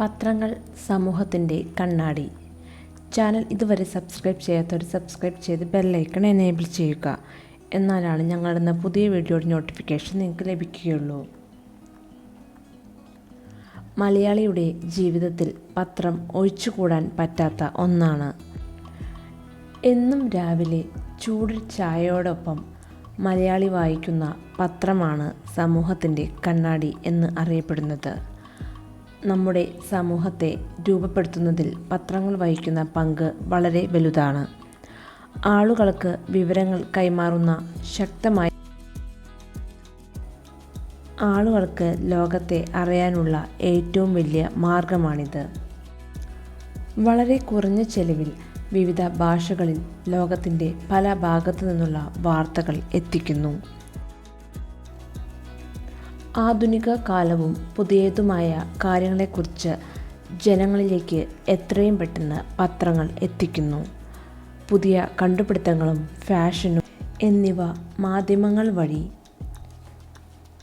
പത്രങ്ങൾ സമൂഹത്തിന്റെ കണ്ണാടി. ചാനൽ ഇതുവരെ സബ്സ്ക്രൈബ് ചെയ്യാത്തവർ സബ്സ്ക്രൈബ് ചെയ്ത് ബെല്ലൈക്കൺ എനേബിൾ ചെയ്യുക. എന്നാലാണ് ഞങ്ങളിടുന്ന പുതിയ വീഡിയോയുടെ നോട്ടിഫിക്കേഷൻ നിങ്ങൾക്ക് ലഭിക്കുകയുള്ളൂ. മലയാളിയുടെ ജീവിതത്തിൽ പത്രം ഒഴിച്ചുകൂടാൻ പറ്റാത്ത ഒന്നാണ്. എന്നും രാവിലെ ചൂട് ചായയോടൊപ്പം മലയാളി വായിക്കുന്ന പത്രമാണ് സമൂഹത്തിന്റെ കണ്ണാടി എന്ന് അറിയപ്പെടുന്നത്. നമ്മുടെ സമൂഹത്തെ രൂപപ്പെടുത്തുന്നതിൽ പത്രങ്ങൾ വഹിക്കുന്ന പങ്ക് വളരെ വലുതാണ്. ആളുകൾക്ക് വിവരങ്ങൾ കൈമാറുന്ന ശക്തമായ ആളുകൾക്ക് ലോകത്തെ അറിയാനുള്ള ഏറ്റവും വലിയ മാർഗമാണിത്. വളരെ കുറഞ്ഞ ചെലവിൽ വിവിധ ഭാഷകളിൽ ലോകത്തിന്റെ പല ഭാഗത്തു നിന്നുള്ള വാർത്തകൾ എത്തിക്കുന്നു. ആധുനിക കാലവും പുതിയതുമായ കാര്യങ്ങളെക്കുറിച്ച് ജനങ്ങളിലേക്ക് എത്രയും പെട്ടെന്ന് പത്രങ്ങൾ എത്തിക്കുന്നു. പുതിയ കണ്ടുപിടുത്തങ്ങളും ഫാഷനും എന്നിവ മാധ്യമങ്ങൾ വഴി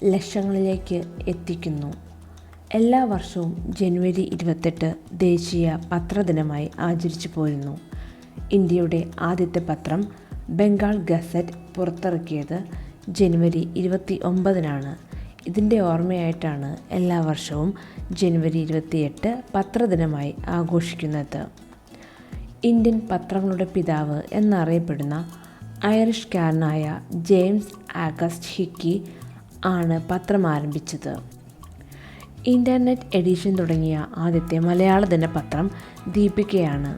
ലക്ഷങ്ങളിലേക്ക് എത്തിക്കുന്നു. എല്ലാ വർഷവും ജനുവരി ഇരുപത്തെട്ട് ദേശീയ പത്രദിനമായി ആചരിച്ചു പോരുന്നു. ഇന്ത്യയുടെ ആദ്യത്തെ പത്രം ബംഗാൾ ഗസറ്റ് പുറത്തിറക്കിയത് ജനുവരി ഇരുപത്തി ഒമ്പതിനാണ്. ഇതിന്റെ ഓർമ്മയായിട്ടാണ് എല്ലാ വർഷവും ജനുവരി ഇരുപത്തിയെട്ട് പത്രദിനമായി ആഘോഷിക്കുന്നത്. ഇന്ത്യൻ പത്രങ്ങളുടെ പിതാവ് എന്നറിയപ്പെടുന്ന ഐറിഷ്കാരനായ ജെയിംസ് ആഗസ്റ്റ് ഹിക്കി ആണ് പത്രം ആരംഭിച്ചത്. ഇന്റർനെറ്റ് എഡിഷൻ തുടങ്ങിയ ആദ്യത്തെ മലയാള ദിനപത്രം ദീപികയാണ്.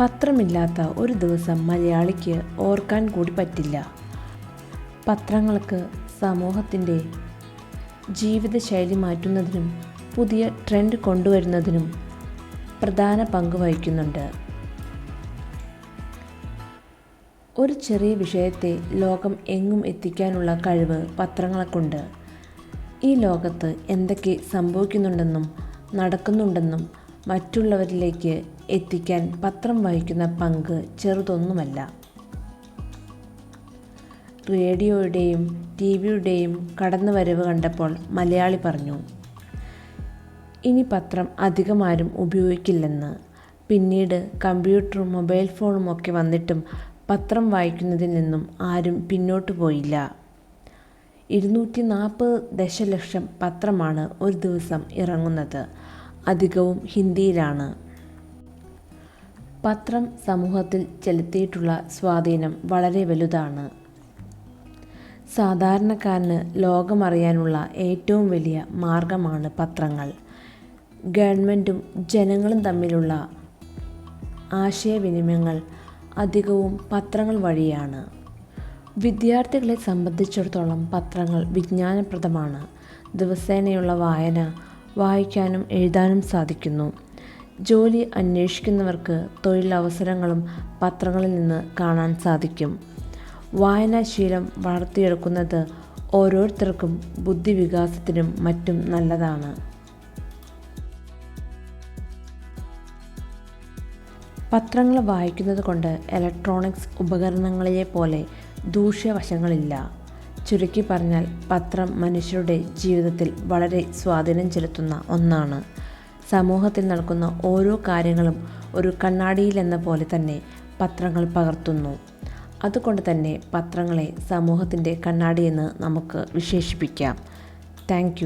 പത്രമില്ലാത്ത ഒരു ദിവസം മലയാളിക്ക് ഓർക്കാൻ കൂടി പറ്റില്ല. പത്രങ്ങൾക്ക് സമൂഹത്തിന്റെ ജീവിതശൈലി മാറ്റുന്നതിനും പുതിയ ട്രെൻഡ് കൊണ്ടുവരുന്നതിനും പ്രധാന പങ്ക് വഹിക്കുന്നുണ്ട്. ഒരു ചെറിയ വിഷയത്തെ ലോകം എങ്ങും എത്തിക്കാനുള്ള കഴിവ് പത്രങ്ങൾക്കുണ്ട് ഈ ലോകത്ത് എന്തൊക്കെ സംഭവിക്കുന്നുണ്ടെന്നും നടക്കുന്നുണ്ടെന്നും മറ്റുള്ളവരിലേക്ക് എത്തിക്കാൻ പത്രം വഹിക്കുന്ന പങ്ക് ചെറുതൊന്നുമല്ല. റേഡിയോയുടെയും ടി വിയുടെയും കടന്നുവരവ് കണ്ടപ്പോൾ മലയാളി പറഞ്ഞു ഇനി പത്രം അധികമാരും ഉപയോഗിക്കില്ലെന്ന്. പിന്നീട് കമ്പ്യൂട്ടറും മൊബൈൽ ഫോണും ഒക്കെ വന്നിട്ടും പത്രം വായിക്കുന്നതിൽ നിന്നും ആരും പിന്നോട്ട് പോയില്ല. ഇരുന്നൂറ്റി നാൽപ്പത് ദശലക്ഷം പത്രമാണ് ഒരു ദിവസം ഇറങ്ങുന്നത്. അധികവും ഹിന്ദിയിലാണ്. പത്രം സമൂഹത്തിൽ ചെലുത്തിയിട്ടുള്ള സ്വാധീനം വളരെ വലുതാണ്. സാധാരണക്കാരന് ലോകമറിയാനുള്ള ഏറ്റവും വലിയ മാർഗമാണ് പത്രങ്ങൾ. ഗവൺമെന്റും ജനങ്ങളും തമ്മിലുള്ള ആശയവിനിമയങ്ങൾ അധികവും പത്രങ്ങൾ വഴിയാണ്. വിദ്യാർത്ഥികളെ സംബന്ധിച്ചിടത്തോളം പത്രങ്ങൾ വിജ്ഞാനപ്രദമാണ്. ദിവസേനയുള്ള വായന വായിക്കാനും എഴുതാനും സാധിക്കുന്നു. ജോലി അന്വേഷിക്കുന്നവർക്ക് തൊഴിലവസരങ്ങളും പത്രങ്ങളിൽ നിന്ന് കാണാൻ സാധിക്കും. വായനാശീലം വളർത്തിയെടുക്കുന്നത് ഓരോരുത്തർക്കും ബുദ്ധിവികാസത്തിനും മറ്റും നല്ലതാണ്. പത്രങ്ങൾ വായിക്കുന്നത് കൊണ്ട് ഇലക്ട്രോണിക്സ് ഉപകരണങ്ങളെ പോലെ ദൂഷ്യവശങ്ങളില്ല. ചുരുക്കി പറഞ്ഞാൽ പത്രം മനുഷ്യരുടെ ജീവിതത്തിൽ വളരെ സ്വാധീനം ചെലുത്തുന്ന ഒന്നാണ്. സമൂഹത്തിൽ നടക്കുന്ന ഓരോ കാര്യങ്ങളും ഒരു കണ്ണാടിയിലെന്ന പോലെ തന്നെ പത്രങ്ങൾ പകർത്തുന്നു. അതുകൊണ്ട് തന്നെ പത്രങ്ങളെ സമൂഹത്തിന്റെ കണ്ണാടിയെന്ന് നമുക്ക് വിശേഷിപ്പിക്കാം. താങ്ക്